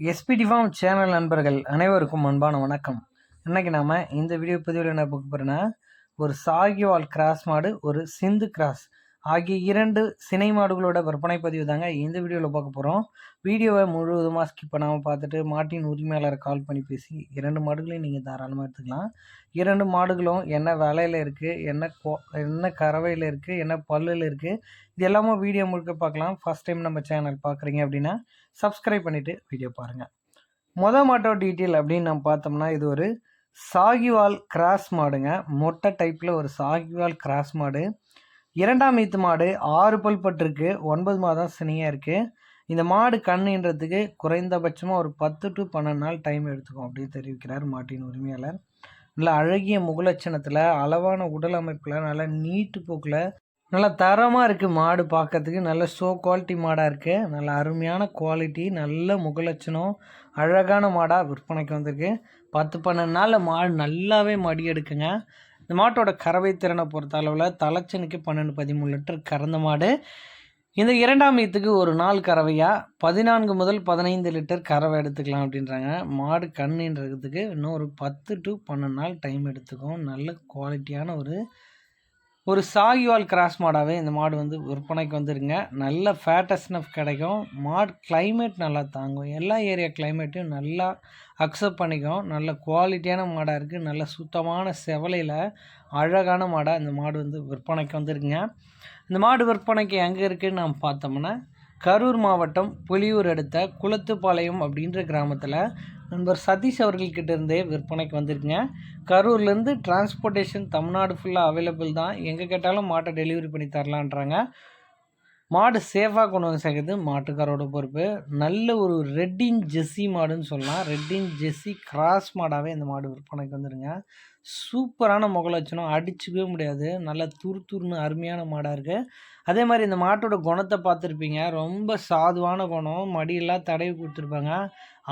SPD form channel நண்பர்கள் அனைவருக்கும் அன்பான வணக்கம். இன்றைக்கி நாம் இந்த வீடியோ பதிவில் என்ன பார்க்க போகிறோன்னா ஒரு சாகிவால் கிராஸ் மாடு ஒரு சிந்து கிராஸ் ஆகிய இரண்டு சினை மாடுகளோட விற்பனை பதிவு தாங்க இந்த வீடியோவில் பார்க்க போகிறோம் வீடியோவை முழுவதுமாக ஸ்கிப் பண்ணாமல் பார்த்துட்டு மாட்டின் உரிமையாளரை கால் பண்ணி பேசி இரண்டு மாடுகளையும் நீங்கள் தாராளமாக எடுத்துக்கலாம். இரண்டு மாடுகளும் என்ன விலையில் இருக்குது என்ன கோ என்ன கறவையில் இருக்குது என்ன பல்லில் இருக்குது இது எல்லாமே வீடியோ முழுக்க பார்க்கலாம். ஃபஸ்ட் டைம் நம்ம சேனல் பார்க்குறீங்க அப்படின்னா சப்ஸ்கிரைப் பண்ணிவிட்டு வீடியோ பாருங்கள் மொதல் மாட்டோ டீட்டெயில் அப்படின்னு நம்ம பார்த்தோம்னா இது ஒரு சாகிவால் கிராஸ் மாடுங்க. மொட்டை டைப்பில் ஒரு சாகிவால் கிராஸ் மாடு. இரண்டாம் ஈத்து மாடு ஆறு பல் பட்டிருக்கு ஒன்பது மாதம் சினியாக இருக்குது இந்த மாடு கண்ணுன்றதுக்கு குறைந்தபட்சமாக ஒரு பத்து டு பன்னெண்டு நாள் டைம் எடுத்துக்கும் அப்படின்னு தெரிவிக்கிறார் மாட்டின் உரிமையாளர். நல்ல அழகிய முகலட்சணத்தில் அளவான உடல் அமைப்பில் நல்ல நீட்டு போக்கில் நல்ல தரமாக இருக்குது மாடு பார்க்கறதுக்கு நல்ல ஷோ குவாலிட்டி மாடாக இருக்குது நல்ல அருமையான குவாலிட்டி நல்ல முகலட்சணம் அழகான மாடாக விற்பனைக்கு வந்திருக்கு. பத்து பன்னெண்டு நாளில் மாடு நல்லாவே மடி எடுக்குங்க. இந்த மாட்டோட கறவை திறனை பொறுத்த அளவில் தலைச்சனுக்கு பன்னெண்டு பதிமூணு லிட்டர் கறந்த மாடு. இந்த இரண்டாம் ஈத்துக்கு ஒரு நாள் கறவையாக பதினான்கு முதல் பதினைந்து லிட்டர் கறவை எடுத்துக்கலாம் அப்படின்றாங்க. மாடு கண்ணுன்றதுக்கு இன்னும் ஒரு பத்து டு பன்னெண்டு நாள் டைம் எடுத்துக்கும். நல்ல குவாலிட்டியான ஒரு ஒரு சாகிவால் கிராஸ் மாடாகவே இந்த மாடு வந்து விற்பனைக்கு வந்துருங்க. நல்ல ஃபேட்டஸ்னஃப் கிடைக்கும். மாடு கிளைமேட் நல்லா தாங்கும். எல்லா ஏரியா கிளைமேட்டையும் நல்லா அக்செப்ட் பண்ணிக்கும். நல்ல குவாலிட்டியான மாடாக இருக்குது நல்ல சுத்தமான செவலையில் அழகான மாடாக இந்த மாடு வந்து விற்பனைக்கு வந்துருங்க. இந்த மாடு விற்பனைக்கு எங்கே இருக்குதுன்னு நாம் பார்த்தோம்னா கரூர் மாவட்டம் புலியூர் அடுத்த குளத்துப்பாளையம் அப்படின்ற கிராமத்தில் நண்பர் சதீஷ் அவர்கள்கிட்ட இருந்தே விற்பனைக்கு வந்திருக்குங்க. கரூர்லேருந்து டிரான்ஸ்போர்ட்டேஷன் தமிழ்நாடு ஃபுல்லாக அவைலபிள் தான். எங்கே கேட்டாலும் மாட்டை டெலிவரி பண்ணி தரலான்றாங்க. மாடு சேஃபாக கொண்டு வந்து சேர்க்குறது மாட்டுக்காரோட பொறுப்பு. நல்ல ஒரு ரெட்டின் ஜெஸ்ஸி மாடுன்னு சொல்லலாம். ரெட்டின் ஜெஸ்ஸி கிராஸ் மாடாகவே இந்த மாடு விற்பனைக்கு வந்துருங்க. சூப்பரான முகலட்சணம் அடிச்சுக்கவே முடியாது. நல்லா துரு துருன்னு அருமையான மாடாக இருக்குது அதே மாதிரி இந்த மாட்டோட குணத்தை பார்த்துருப்பீங்க. ரொம்ப சாதுவான குணம். மடியெல்லாம் தடவி கொடுத்துருப்பாங்க.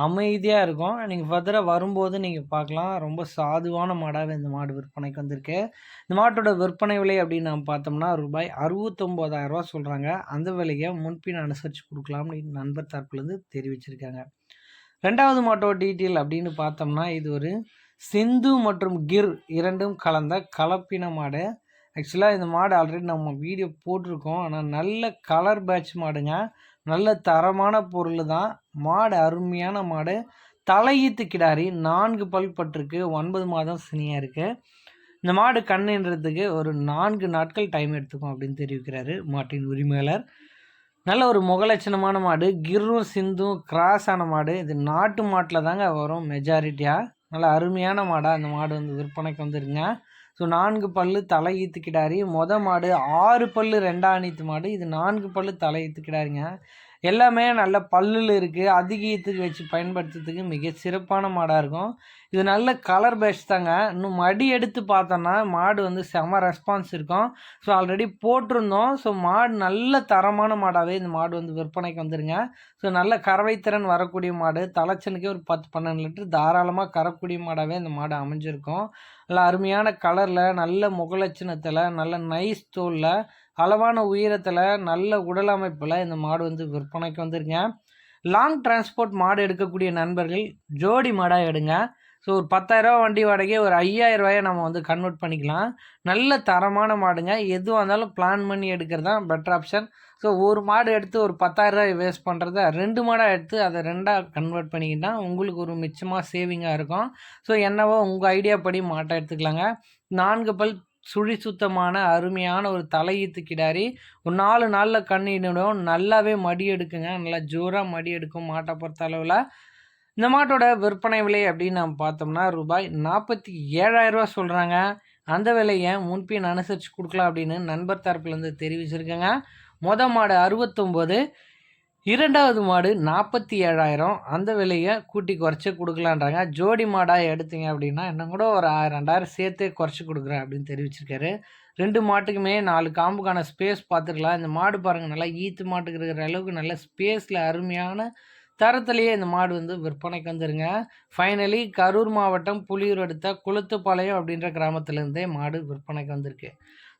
அமைதியாக இருக்கும். நீங்கள் ஃபர்தராக வரும்போது நீங்கள் பார்க்கலாம். ரொம்ப சாதுவான மாடாகவே இந்த மாடு விற்பனைக்கு வந்திருக்கு. இந்த மாட்டோட விற்பனை விலை அப்படின்னு நம்ம பார்த்தோம்னா ரூபாய் அறுபத்தொம்போதாயிரரூவா சொல்கிறாங்க அந்த விலையை முன்பின் அனுசரித்து கொடுக்கலாம்னு நண்பர் தரப்புலேருந்து தெரிவிச்சிருக்காங்க. ரெண்டாவது மாட்டோட டீட்டெயில் அப்படின்னு பார்த்தோம்னா இது ஒரு சிந்து மற்றும் கிர் இரண்டும் கலந்த கலப்பின மாடு. ஆக்சுவலாக இந்த மாடு ஆல்ரெடி நம்ம வீடியோ போட்டிருக்கோம். ஆனால் நல்ல கலர் பேட்ச் மாடுங்க. நல்ல தரமான பொருள் தான். மாடு அருமையான மாடு. தலையீத்து கிடாரி. நான்கு பல் பட்டிருக்கு. ஒன்பது மாதம் சினியாக இருக்குது இந்த மாடு கண்ணுன்றதுக்கு ஒரு நான்கு நாட்கள் டைம் எடுத்துக்கும் அப்படின்னு தெரிவிக்கிறாரு மாட்டின் உரிமையாளர். நல்ல ஒரு முகலட்சணமான மாடு. கிர்ரும் சிந்தும் கிராஸ் ஆன மாடு. இது நாட்டு மாட்டில் தாங்க வரும் மெஜாரிட்டியாக நல்ல அருமையான மாடாக அந்த மாடு வந்து விற்பனைக்கு வந்துருங்க. ஸோ நான்கு பல்லு தலை ஈத்துக்கிடாரி மொத மாடு ஆறு பல்லு ரெண்டாம் அணித்து மாடு. இது நான்கு பல்லு தலை ஈத்துக்கிடாருங்க எல்லாமே நல்ல பல்லில் இருக்குது அதிகத்துக்கு வச்சு பயன்படுத்துறதுக்கு மிக சிறப்பான மாடாக இருக்கும். இது நல்ல கலர் பேஸ்ட் தாங்க. இன்னும் மடி எடுத்து பார்த்தோன்னா மாடு வந்து செம ரெஸ்பான்ஸ் இருக்கும். ஸோ ஆல்ரெடி போட்டிருந்தோம். ஸோ மாடு நல்ல தரமான மாடாகவே இந்த மாடு வந்து விற்பனைக்கு வந்துருங்க. ஸோ நல்ல கறவைத்திறன் வரக்கூடிய மாடு. தலைச்சனுக்கே ஒரு பத்து பன்னெண்டு லிட்டர் தாராளமாக கறக்கூடிய மாடாகவே இந்த மாடு அமைஞ்சிருக்கும். நல்ல அருமையான கலரில் நல்ல முகலட்சணத்தில் நல்ல நைஸ் தோலில் அளவான உயரத்தில் நல்ல உடல் அமைப்பில் இந்த மாடு வந்து விற்பனைக்கு வந்துருங்க லாங் டிரான்ஸ்போர்ட் மாடு எடுக்கக்கூடிய நண்பர்கள் ஜோடி மாடாக எடுங்க. ஸோ ஒரு பத்தாயிரரூவா வண்டி வாடகை ஒரு ஐயாயிரரூவாயை நம்ம வந்து கன்வெர்ட் பண்ணிக்கலாம். நல்ல தரமான மாடுங்க. எதுவாக இருந்தாலும் பிளான் பண்ணி எடுக்கிறது தான் பெட்டர் ஆப்ஷன் ஸோ ஒரு மாடு எடுத்து ஒரு பத்தாயிரரூவாய் வேஸ்ட் பண்ணுறத ரெண்டு மாடாக எடுத்து அதை ரெண்டாக கன்வெர்ட் பண்ணிக்கிட்டால் உங்களுக்கு ஒரு மிச்சமாக சேவிங்காக இருக்கும். ஸோ என்னவோ உங்கள் ஐடியா படி மாட்டை எடுத்துக்கலாங்க. நான்கு பல் சுழி சுத்தமான அருமையான ஒரு தலையீத்து கிடாரி. ஒரு நாலு நாளில் கண்ணிடும் நல்லாவே மடி எடுக்குங்க. நல்லா ஜோராக மடி எடுக்கும் மாட்டை பொறுத்த அளவில். இந்த மாட்டோட விற்பனை விலை அப்படின்னு நம்ம பார்த்தோம்னா ரூபாய் நாற்பத்தி ஏழாயிரரூவா சொல்கிறாங்க அந்த விலையை முன்பின் அனுசரித்து கொடுக்கலாம் அப்படின்னு நண்பர் தரப்புலேருந்து தெரிவிச்சிருக்கேங்க. மொத மாடு அறுபத்தொம்போது. இரண்டாவது மாடு நாற்பத்தி ஏழாயிரம். அந்த விலையை கூட்டி குறைச்சி கொடுக்கலான்றாங்க. ஜோடி மாடாக எடுத்தீங்க அப்படின்னா இன்னும் கூட ஒரு ரெண்டாயிரம் சேர்த்தே குறைச்சி கொடுக்குறேன் அப்படின்னு தெரிவிச்சிருக்காரு. ரெண்டு மாட்டுக்குமே நாலு காம்புக்கான ஸ்பேஸ் பார்த்துக்கலாம். இந்த மாடு பாருங்கள் நல்லா ஈத்து மாட்டுக்கு இருக்கிற அளவுக்கு நல்ல ஸ்பேஸில் அருமையான தரத்துலேயே இந்த மாடு வந்து விற்பனைக்கு வந்துருங்க. ஃபைனலி கரூர் மாவட்டம் புலியூர் அடுத்த குளத்துப்பாளையம் அப்படின்ற கிராமத்துலேருந்தே மாடு விற்பனைக்கு வந்திருக்கு.